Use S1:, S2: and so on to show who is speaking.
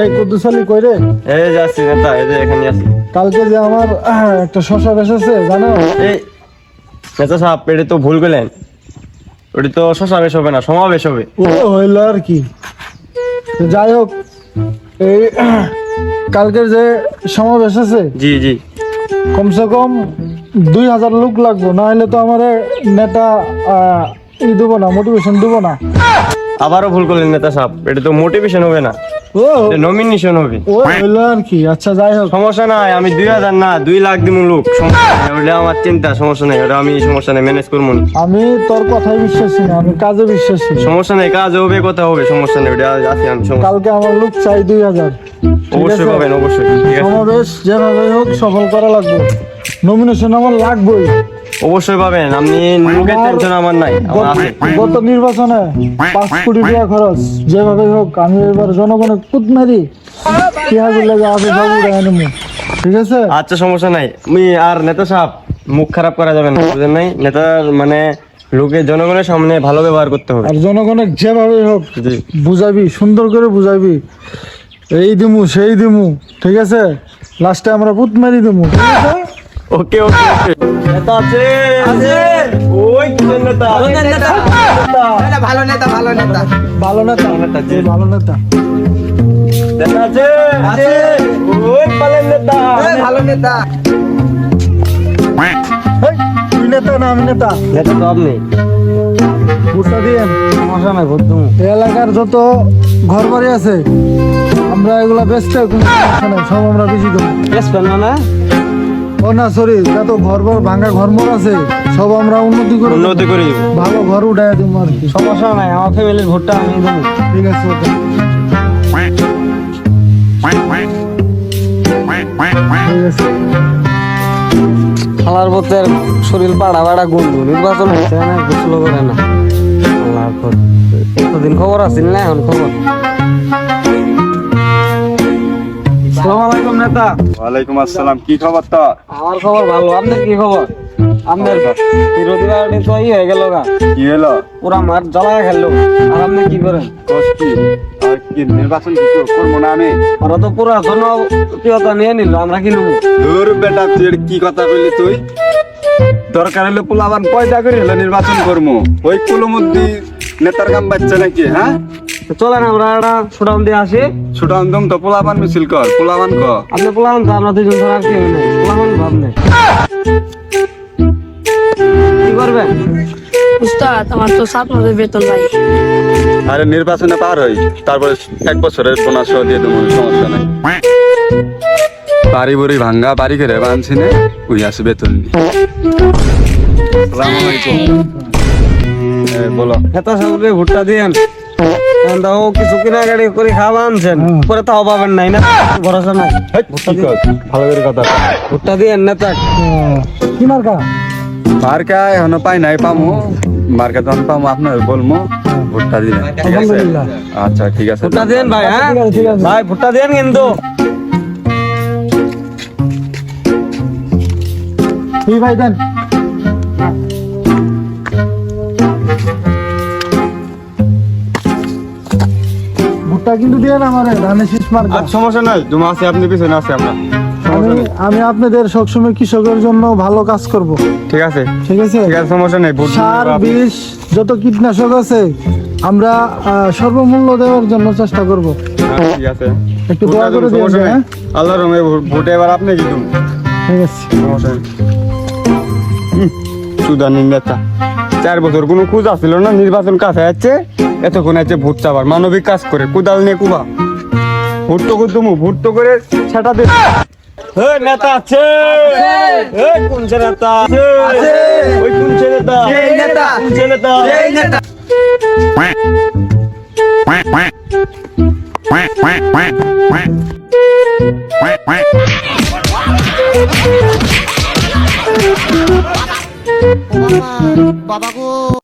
S1: এই কুদ্দুস আলী কই রে?
S2: এই যাচ্ছি নেতা এই যে এখানে আছি।
S1: কালকে যে আমার একটা শশা বেসেছে জানো?
S2: এই নেতা সাহেব তো ভুল ওটি তো শশাবেশ হবে না সমাবেশ হবে।
S1: ও হইল আর কি। যাই হোক এই কালকের যে সমাবেশ আছে
S2: জি জি।
S1: কমসে কম দুই হাজার লোক লাগবো। না হলে তো আমার নেতা ই দেবো না মোটিভেশন দেবো না।
S2: আবারও ভুল করলেন নেতা সাহেব। এটা তো মোটিভেশন হবে না।
S1: ও।
S2: নমিনেশন হবে।
S1: ও হইল আর কি? আচ্ছা যাই হোক।
S2: সমস্যা নাই আমি দুই হাজার না দুই লাখ দিব লোক। সমস্যা নাই ওটা আমার চিন্তা সমস্যা নাই ওটা আমি সমস্যা নাই ম্যানেজ করব নি।
S1: আমি তোর কথাই বিশ্বাসী না আমি কাজে বিশ্বাসী।
S2: সমস্যা নাই কাজ হবে কথা হবে সমস্যা নেই ওটা আছে আমি সমস্যা
S1: কালকে আমার লোক চাই দুই হাজার।
S2: অবশ্যই পাবেন অবশ্যই। ঠিক আছে।
S1: সমাবেশ যেভাবে হোক সফল করা লাগবে। নমিনেশন আমার লাগবেই।
S2: অবশ্যই পাবেন। আপনি লোকের টেনশন আমার নাই আমার আছে।
S1: গত- নির্বাচনে পাঁচ কোটি টাকা খরচ যেভাবে হোক আমি এবার জনগণের কুত মারি পেঁয়াজের লেগে আছে সব উড়ে ঠিক আছে?
S2: আচ্ছা সমস্যা নাই। আমি আর নেতা সাহেব মুখ খারাপ করা যাবে না বুঝেন নাই? নেতার মানে লোকে জনগণের সামনে ভালো ব্যবহার করতে হবে।
S1: আর জনগণের যেভাবে হোক বুঝাবি সুন্দর করে বুঝাবি। এই দিমু সেই দিমু ঠিক আছে? লাস্টে আমরা পুত মারি দিমু ঠিক আছে?
S2: ওকে ওকে নেতা আছে। আছে। ওই কিসের নেতা? নেতা।
S3: ভালো নেতা। ভালো নেতা
S1: ভালো নেতা।
S2: নেতা।
S1: এই ভালো নেতা।
S2: নেতা আছে? আছে। ওই পালের নেতা।
S3: ভালো নেতা।
S1: তুই নেতা না আমি নেতা?
S2: নেতা তো আপনি।
S1: ভোটটা দিয়েন।
S2: সমস্যা নাই ভোট দেবো।
S1: এলাকার যত ঘর বাড়ি আছে আমরা এগুলা বেচতে কোনো সমস্যা নাই সব আমরা বেশি দেবো।
S2: না?
S1: ও না সরি যত ঘর বর ভাঙা ঘর মর আছে। সব আমরা উন্নতি করে
S2: উন্নতি করে
S1: ভালো ঘর উঠাই দিব আর কি।
S2: সমস্যা নাই আমার ফ্যামিলির ভোটটা আমি দেবো।
S1: ঠিক আছে ওকে। আছে।
S4: পথে শরীর বাড়া বাড়া গন্ধু নির্বাচন হচ্ছে না গোসল করে না। আল্লাহর পর। এতদিন খবর আছিল না এখন খবর? নেতা।
S5: ওয়ালাইকুম আসসালাম কি খবর তো
S4: আমার খবর ভালো আপনার কি খবর? আপনার বিরোধী পার্টি তো ই হয়ে গেল গা।
S5: কি হলো?
S4: পুরা মাঠ জ্বালা খেললো। আর আপনি কি করেন?
S5: কোষ কি আর কি নির্বাচন করব না আমি?
S4: ওরা তো পুরা জনপ্রিয়তা নিয়ে নিল আমরা কি নেব?
S5: দূর বেটা তুই কি কথা বললি তুই? দরকার হলে পোলাবান পয়দা করে হলে নির্বাচন করব ওই কুলো মধ্যে নেতার কাম বাচ্চা নাকি হ্যাঁ?
S4: তো চলেন আমরা একটা সুডাউন দিয়ে আসি।
S5: ছুটান দম তো পোলাবান মিছিল কর পোলাবান ক।
S4: আপনি পোলাম তো আমরা দুজন ছাড়া কেউ নেই। ভাব নেই। কি করবেন?
S6: উস্তাদ আমার তো সাত মাসের বেতন ভাই।
S5: আরে নির্বাচনে পার হই তারপরে এক বছরের বোনাস দিয়ে দেবো সমস্যা নাই। বাড়ি বুড়ি ভাঙ্গা বাড়ি করে বানছি নে উই আসে বেতন নিয়ে। বলো।
S4: সাহেবকে ভুট্টা দিয়েন তাও কিছু কেনাকাটি করে খাওয়া আনছেন পরে তাও পাবেন নাই না? ভরসা নাই।
S5: ভালো করে কথা
S4: ভুট্টা দিয়েন নেতা
S1: আহ, কি মার্কা?
S5: মার্কা এখনও পাই নাই পামু। মার্কা যখন পামু আপনার বলমু ভোটটা দিলেন ঠিক আছে? আচ্ছা ঠিক আছে
S4: ভুট্টা দিয়েন ভাই হ্যাঁ?
S1: ঠিক আছে, ঠিক আছে।
S4: ভাই ভুট্টা দিয়েন কিন্তু।
S1: ভাই দেন। কিন্তু দিয়ে আমার ধানের শীষ মার্কা
S2: সমস্যা নাই আছে আপনি পিছনে আছে আমরা।
S1: আমি আমি আপনাদের সবসময় কৃষকের জন্য ভালো কাজ করব।
S2: ঠিক আছে?
S1: ঠিক আছে?
S2: ঠিক আছে সমস্যা নেই
S1: সার বিষ যত কীটনাশক আছে আমরা সর্বমূল্য দেওয়ার জন্য চেষ্টা করব।
S2: হ্যাঁ, ঠিক আছে।
S1: একটু দোয়া করে দিন হ্যাঁ?
S2: আল্লাহ রঙে ভোটে এবার আপনি কি তুমি
S1: ঠিক আছে।
S2: সমস্যা নেই। নেতা। চার বছর কোনো খুঁজ আসছিল না নির্বাচন কাছে যাচ্ছে এতক্ষণ আছে ভোট চাবার মানবিক কাজ করে কোদাল নিয়ে কুবা ভোট তো করতো ভোট তো করে সেটা দে নেতা আছে কোন নেতা আছে ওই কোন সে নেতা
S3: নেতা।
S2: নেতা
S3: এই নেতা
S7: বাবা গো।